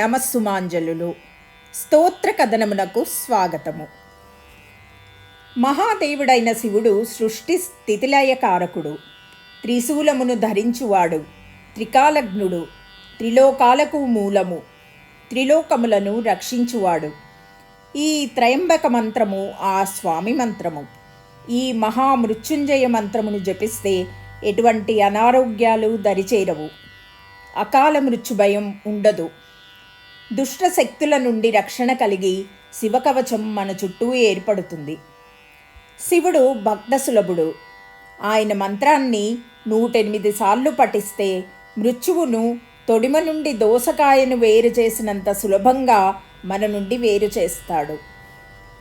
నమస్సుమాంజలులు. స్తోత్ర కథనమునకు స్వాగతము. మహాదేవుడైన శివుడు సృష్టి స్థితిలయకారకుడు. త్రిశూలమును ధరించువాడు. త్రికాలగ్నుడు త్రిలోకాలకు మూలము. త్రిలోకములను రక్షించువాడు. ఈ త్రయంబక మంత్రము ఆ స్వామి మంత్రము. ఈ మహామృత్యుంజయ మంత్రమును జపిస్తే ఎటువంటి అనారోగ్యాలు దరిచేరవు. అకాల మృత్యుభయం ఉండదు. దుష్ట శక్తుల నుండి రక్షణ కలిగి శివకవచం మన చుట్టూ ఏర్పడుతుంది. శివుడు భక్త సులభుడు ఆయన మంత్రాన్ని నూటెనిమిది సార్లు పఠిస్తే మృత్యువును తొడిమ నుండి దోసకాయను వేరు చేసినంత సులభంగా మన నుండి వేరు చేస్తాడు.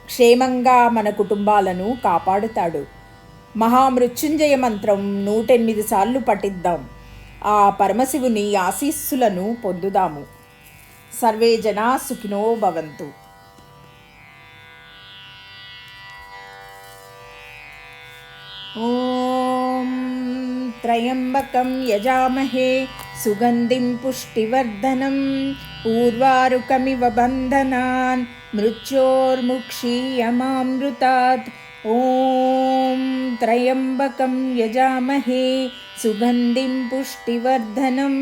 క్షేమంగా మన కుటుంబాలను కాపాడుతాడు. మహామృత్యుంజయ మంత్రం నూటెనిమిది సార్లు పఠిద్దాం. ఆ పరమశివుని ఆశీస్సులను పొందుదాము. सर्वे जनाः सुखिनो भवन्तु। ॐ त्र्यम्बकं यजामहे सुगन्धिं पुष्टिवर्धनम् ऊर्वारुकमिव बन्धनान् मृत्योर्मुक्षीयमामृतात्। ॐ त्र्यम्बकं यजामहे सुगन्धिं पुष्टिवर्धनम्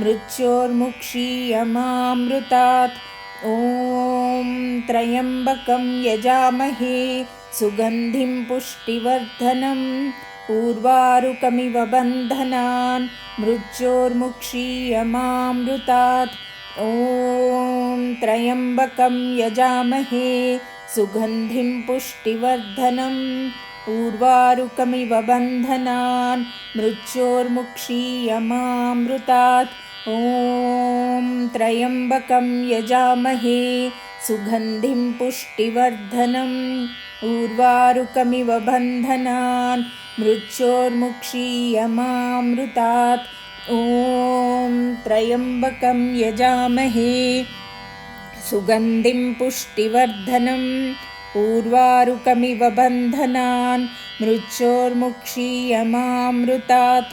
मृत्योर्मुक्षीयमामृतात् ॐ त्र्यम्बकं यजामहे सुगन्धिं पुष्टिवर्धनम् ऊर्वारुकमिव बन्धनान् मृत्योर्मुक्षीयमामृतात् ॐ त्र्यम्बकं यजामहे सुगन्धिं पुष्टिवर्धनम् ऊर्वारुकमिव बन्धनान् मृत्योर्मुक्षीयमामृतात् ॐ त्र्यम्बकं यजामहे सुगन्धिं पुष्टिवर्धनम् ऊर्वारुकमिव बन्धनान् मृत्योर्मुक्षीयमामृतात्। ॐ त्र्यम्बकं यजामहे सुगन्धिं पुष्टिवर्धनम् ऊर्वारुकमिव बन्धनान् मृत्योर्मुक्षीयमामृतात्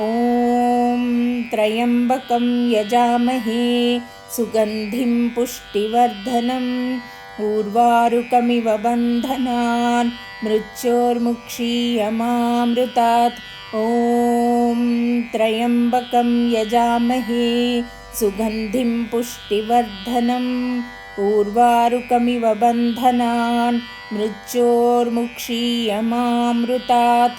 ॐ त्र्यम्बकं यजामहे सुगन्धिं पुष्टिवर्धनम् ऊर्वारुकमिव बन्धनान् मृत्योर्मुक्षीयमामृतात् ॐ त्रयम्बकं यजामहे सुगन्धिं पुष्टिवर्धनम् ऊर्वारुकमिव बन्धनान् मृत्योर्मुक्षीयमामृतात्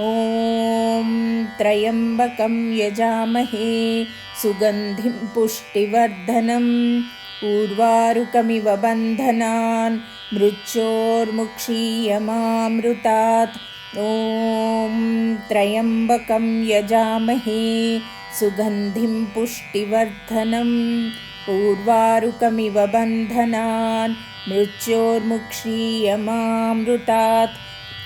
ॐ त्रयम्बकं यजामहे सुगन्धिं पुष्टिवर्धनम् ऊर्वारुकमिव बन्धनान् मृत्योर्मुक्षीयमामृतात् ॐ त्रयम्बकं यजामहे सुगन्धिं पुष्टिवर्धनम् ऊर्वारुकमिव बन्धनान् मृत्योर्मुक्षीयमामृतात्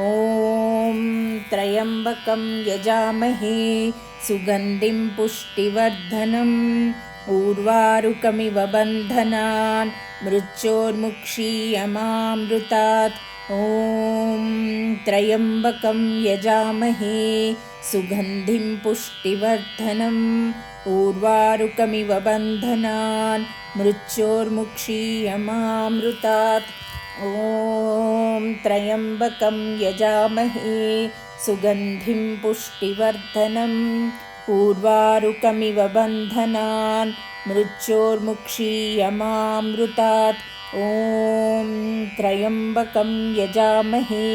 ॐ त्रयम्बकं यजामहे सुगन्धिं पुष्टिवर्धनम् ऊर्वारुकमिव बन्धनान् मृत्योर्मुक्षीयमामृतात् ॐ त्रयम्बकं यजामहे सुगन्धिं पुष्टिवर्धनम् ऊर्वारुकमिव बन्धनान् मृत्योर्मुक्षीयमामृतात् ॐ त्रयम्बकं यजामहे सुगन्धिं पुष्टिवर्धनम् ऊर्वारुकमिव बन्धनान् मृत्योर्मुक्षीयमामृतात्। ॐ त्रयम्बकं यजामहे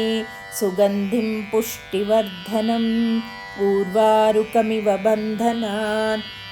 सुगन्धिं पुष्टिवर्धनम् ऊर्वारुकमिव बन्धनान्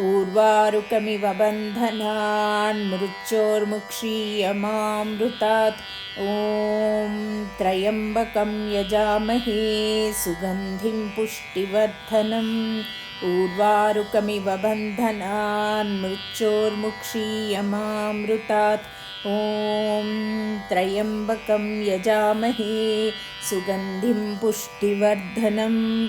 ऊर्वारुकमिव बन्धनान् मृत्योर्मुक्षीयमामृतात्। ॐ त्र्यम्बकं यजामहे सुगन्धिं पुष्टिवर्धनम्। उर्वारुकमिव बन्धनान् मृत्योर्मुक्षीयमामृतात्। ॐ त्र्यम्बकं यजामहे सुगन्धिं पुष्टिवर्धनम्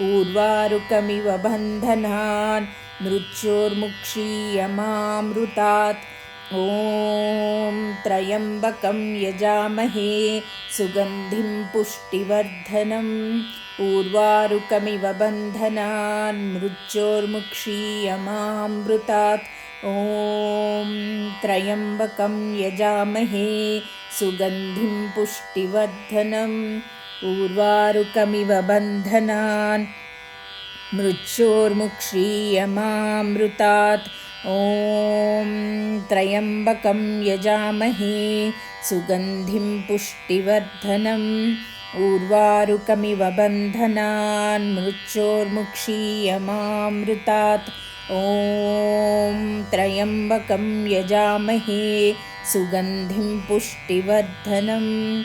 ऊर्वारुकमिव बन्धनान् मृत्योर्मुक्षीयमामृतात्। ॐ त्र्यम्बकं यजामहे सुगन्धिं पुष्टिवर्धनम् ऊर्वारुकमिव बन्धनान् मृत्योर्मुक्षीयमामृतात्। ॐ त्र्यम्बकं यजामहे सुगन्धिं पुष्टिवर्धनम् ऊर्वारुकमिव बन्धनान्। मृत्योर्मुक्षीयमामृतात्। ॐ त्र्यम्बकं यजामहे सुगन्धिं पुष्टिवर्धनम्। ऊर्वारुकमिव बन्धनान् मृत्योर्मुक्षीयमामृतात्। ॐ त्र्यम्बकं यजामहे सुगन्धिं पुष्टिवर्धनम्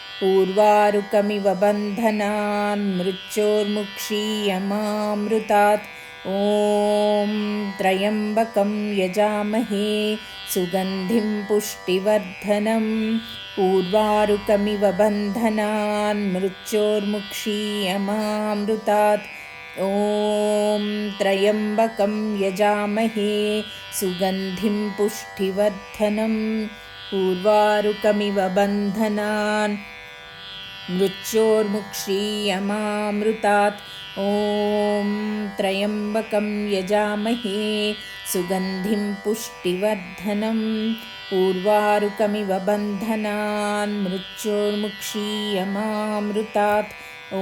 ऊर्वारुकमिव बन्धनान् मृत्योर्मुक्षीयमामृतात्। ॐ त्र्यम्बकं यजामहे सुगन्धिं पुष्टिवर्धनम् ऊर्वारुकमिव बन्धनान् मृत्योर्मुक्षीयमामृतात्। ॐ त्र्यम्बकं यजामहे सुगन्धिं पुष्टिवर्धनम् ऊर्वारुकमिव बन्धनान् मृत्योर्मुक्षीयमामृतात् ॐ त्र्यम्बकं यजामहे सुगन्धिं पुष्टिवर्धनम् ऊर्वारुकमिव बन्धनान् मृत्योर्मुक्षीयमामृतात् ॐ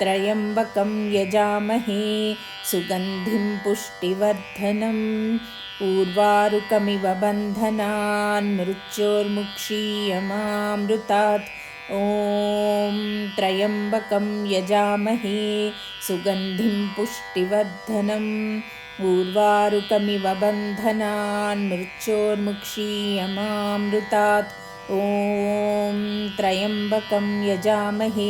त्र्यम्बकं यजामहे सुगन्धिं पुष्टिवर्धनम् ऊर्वारुकमिव बन्धनान् मृत्योर्मुक्षीयमामृतात् ॐ त्र्यम्बकं यजामहे सुगन्धिं पुष्टिवर्धनम् ऊर्वारुकमिव बन्धनान् मृत्योर्मुक्षीयमामृतात् ॐ त्र्यम्बकं यजामहे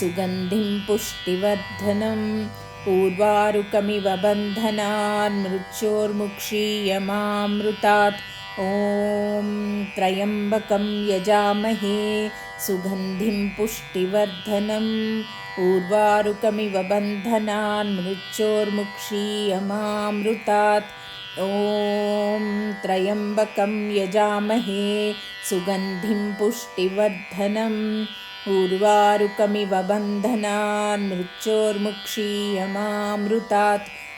सुगन्धिं पुष्टिवर्धनम् ऊर्वारुकमिव बन्धनान् मृत्योर्मुक्षीयमामृतात् ॐ त्र्यम्बकं यजामहे सुगन्धिं पुष्टिवर्धनम् ऊर्वारुकमिव बन्धनान् मृत्योर्मुक्षीयमामृतात् ॐ त्र्यम्बकं यजामहे सुगन्धिं पुष्टिवर्धनम् ऊर्वारुकमिव बन्धनान् मृत्योर्मुक्षीयमामृतात्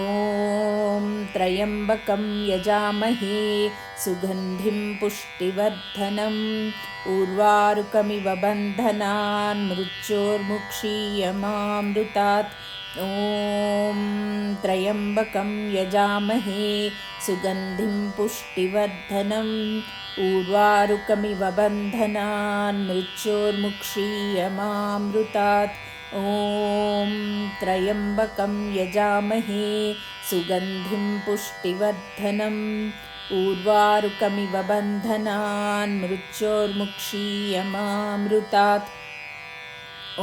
ॐ त्र्यम्बकं यजामहे सुगन्धिं पुष्टिवर्धनम् ऊर्वारुकमिव बन्धनान् मृत्योर्मुक्षीयमामृतात् ॐ त्र्यम्बकं यजामहे सुगन्धिं पुष्टिवर्धनम् उर्वारुकमिव बन्धनान् मृत्योर्मुक्षीयमामृतात् ॐ त्र्यम्बकं यजामहे सुगन्धिं पुष्टिवर्धनम् ऊर्वारुकमिव बन्धनान् मृत्योर्मुक्षीयमामृतात्। ॐ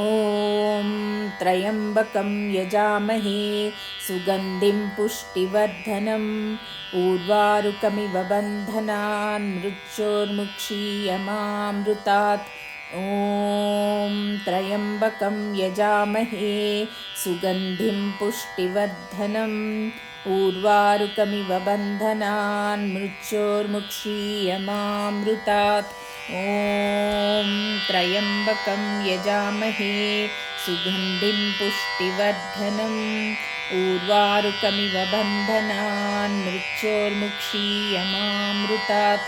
त्र्यम्बकं यजामहे सुगन्धिं पुष्टिवर्धनम् ऊर्वारुकमिव बन्धनान् मृत्योर्मुक्षीयमामृतात् ॐ त्र्यम्बकं यजामहे सुगन्धिं पुष्टिवर्धनम् ऊर्वारुकमिव बन्धनान् मृत्योर्मुक्षीयमामृतात् ॐ त्र्यम्बकं यजामहे सुगन्धिं पुष्टिवर्धनम् ऊर्वारुकमिव बन्धनान् मृत्योर्मुक्षीयमामृतात्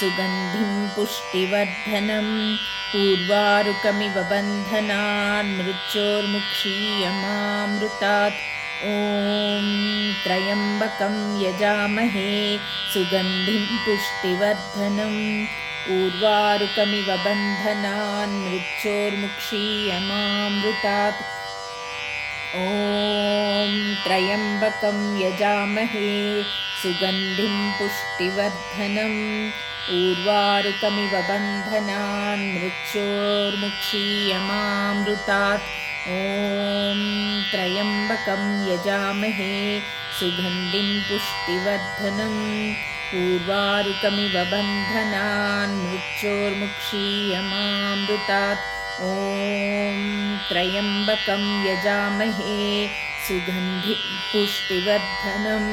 सुगन्धिं पुष्टिवर्धनम् ऊर्वारुकमिव बन्धनान् मृत्योर्मुक्षीयमामृतात्। ॐ त्र्यम्बकं यजामहे सुगन्धिं पुष्टिवर्धनम् ऊर्वारुकमिव बन्धनान् मृत्योर्मुक्षीयमामृतात्। ॐ त्र्यम्बकं यजामहे सुगन्धिं पुष्टिवर्धनम् ऊर्वारुकमिव बन्धनान् मृत्योर्मुक्षीयमामृतात्। ॐ त्र्यम्बकं यजामहे सुगन्धिं पुष्टिवर्धनम् ऊर्वारुकमिव बन्धनान् मृत्योर्मुक्षीयमामृतात्। ॐ त्र्यम्बकं यजामहे सुगन्धिं पुष्टिवर्धनम्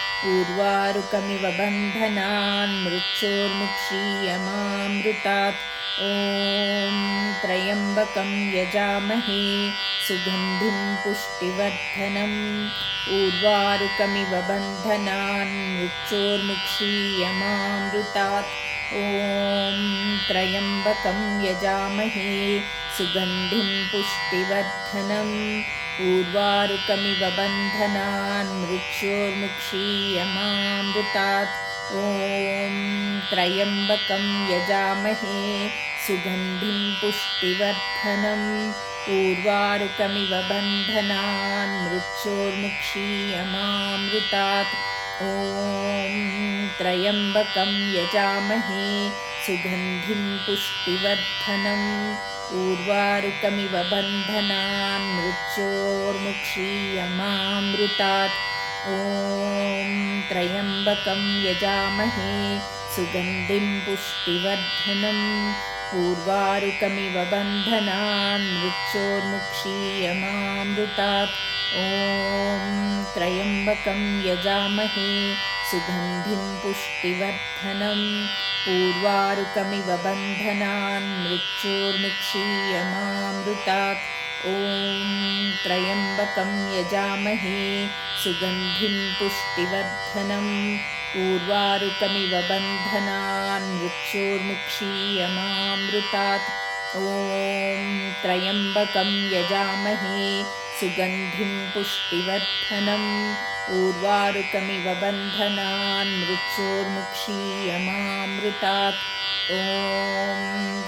ऊर्वारुकमिव बन्धनान् मृत्योर्मुक्षीयमामृतात्। ॐ त्र्यम्बकं यजामहे सुगन्धिं पुष्टिवर्धनम्। ऊर्वारुकमिव बन्धनान् मृत्योर्मुक्षीयमामृतात्। ॐ त्र्यम्बकं यजामहे सुगन्धिं पुष्टिवर्धनम् ऊर्वारुकमिव बन्धनान् मृत्योर्मुक्षीयमामृतात्। ॐ त्र्यम्बकं यजामहे सुगन्धिं पुष्टिवर्धनम्। ऊर्वारुकमिव बन्धनान् मृत्योर्मुक्षीयमामृतात्। ॐ त्र्यम्बकं यजामहे सुगन्धिं पुष्टिवर्धनम् ऊर्वारुकमिव बन्धनान् मृत्योर्मुक्षीयमामृतात्। ॐ त्र्यम्बकं यजामहे सुगन्धिं पुष्टिवर्धनम् ऊर्वारुकमिव बन्धनान् मृत्योर्मुक्षीयमामृतात्। ॐ त्र्यम्बकं यजामहे सुगन्धिं पुष्टिवर्धनम् ऊर्वारुकमिव बन्धनान् मृत्योर्मुक्षीयमामृतात्। ॐ त्र्यम्बकं यजामहे सुगन्धिं पुष्टिवर्धनम् ऊर्वारुकमिव बन्धनान् मृत्योर्मुक्षीयमामृतात् ॐ त्र्यम्बकं यजामहे सुगन्धिं पुष्टिवर्धनम् ऊर्वारुकमिव बन्धनान् मृत्योर्मुक्षीयमामृतात् ॐ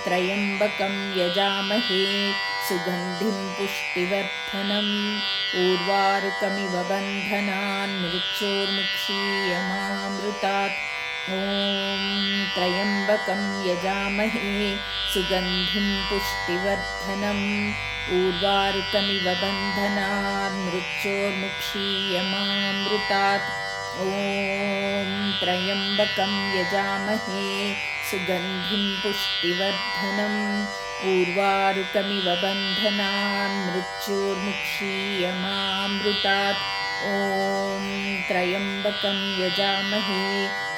त्रयम्बकं यजामहे सुगन्धिं पुष्टिवर्धनम् ऊर्वारुकमिव बन्धनान् मृत्योर्मुक्षीयमामृतात् ॐ त्रयम्बकं यजामहे सुगन्धिं पुष्टिवर्धनम् ऊर्वारुकमिव बन्धनान् मृत्योर्मुक्षीयमामृतात् ॐ त्रयम्बकं यजामहे सुगन्धिं पुष्टिवर्धनम्। ऊर्वारुकमिव बन्धनान् मृत्योर्मुक्षीयमामृतात् ॐ त्रयम्बकं यजामहे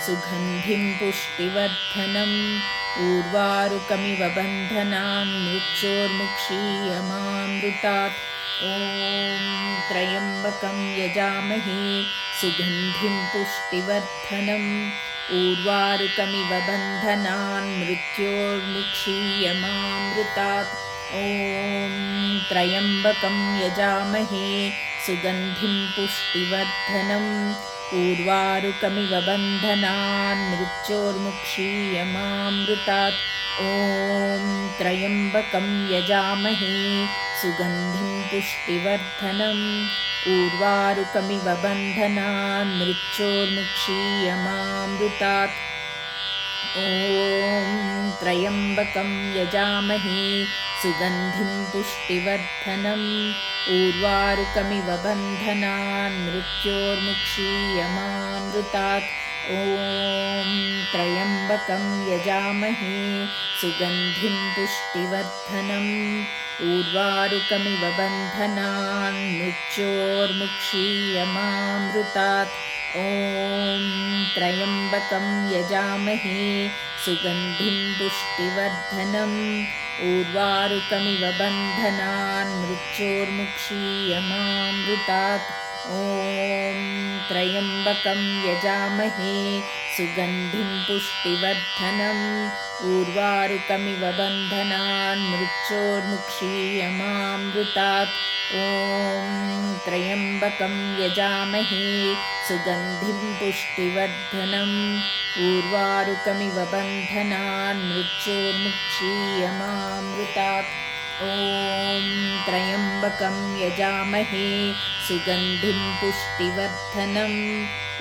सुगन्धिं पुष्टिवर्धनम् ऊर्वारुकमिव बन्धनान् मृत्योर्मुक्षीयमामृतात् ॐ त्रयम्बकं यजामहे सुगन्धिं पुष्टिवर्धनम्। ऊर्वारुकमिव बन्धनान् मृत्योर्मुक्षीयमामृतात् ॐ त्रयम्बकं यजामहे सुगन्धिं पुष्टिवर्धनम् ऊर्वारुकमिव बन्धनान् मृत्योर्मुक्षीयमामृतात् ॐ त्रयम्बकं यजामहे सुगन्धिं पुष्टिवर्धनम् ऊर्वारुकमिव बन्धनान् मृत्योर्मुक्षीयमामृतात् ॐ त्रयम्बकं यजामहे सुगन्धिं पुष्टिवर्धनम् ऊर्वारुकमिव बन्धनान् मृत्योर्मुक्षीयमामृतात् ॐ त्रयम्बकं यजामहे सुगन्धिं पुष्टिवर्धनम् ऊर्वारुकमिव बन्धनान् मृत्योर्मुक्षीयमामृतात् ॐ त्रयम्बकं यजामहे सुगन्धिं पुष्टिवर्धनम् ऊर्वारुकमिव बन्धनान् मृत्योर्मुक्षीयमामृतात् ॐ त्रयम्बकं यजामहे सुगन्धिं पुष्टिवर्धनम् ऊर्वारुकमिव बन्धनान् मृत्योर्मुक्षीयमामृतात् ॐ त्रयम्बकं यजामहे सुगन्धिं पुष्टिवर्धनम् ऊर्वारुकमिव बन्धनान् मृत्योर्मुक्षीयमामृतात् ॐ त्रयम्बकं यजामहे सुगन्धिं पुष्टिवर्धनम्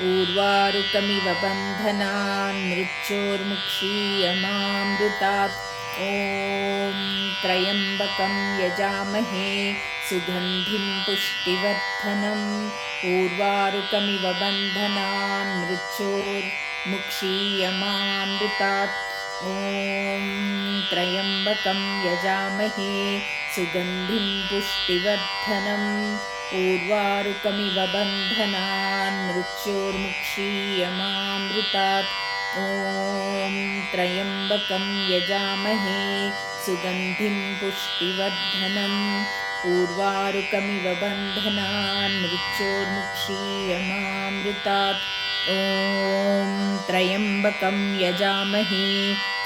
ऊर्वारुकमिव बन्धनान् मृत्योर्मुक्षीयमामृतात् ॐ त्रयम्बकं यजामहे सुगन्धिं पुष्टिवर्धनम् ऊर्वारुकमिव बन्धनान् मृत्योर्मुक्षीयमामृतात् ॐ त्रयम्बकं यजामहे सुगन्धिं पुष्टिवर्धनम्। ऊर्वारुकमिव बन्धनान् मृत्योर्मुक्षीयमामृतात्। ॐ त्रयम्बकं यजामहे सुगन्धिं पुष्टिवर्धनम्। ऊर्वारुकमिव बन्धनान् मृत्योर्मुक्षीयमामृतात्। ॐ त्रयम्बकं यजामहे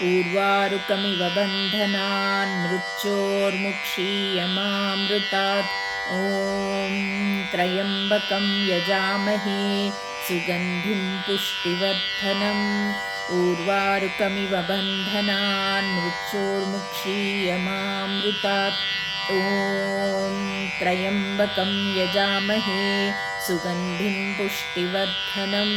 ऊर्वारुकमिव बन्धनान् मृत्योर्मुक्षीयमामृतात्। ॐ त्रयम्बकं यजामहे सुगन्धिं पुष्टिवर्धनम् ऊर्वारुकमिव बन्धनान् मृत्योर्मुक्षीयमामृतात्। ॐ त्रयम्बकं यजामहे सुगन्धिं पुष्टिवर्धनम्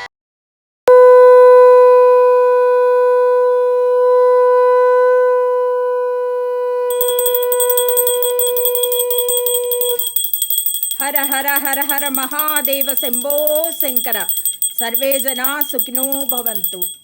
హర హర హర మహాదేవ శంభో శంకర. సర్వే జనా సుఖినో భవంతు.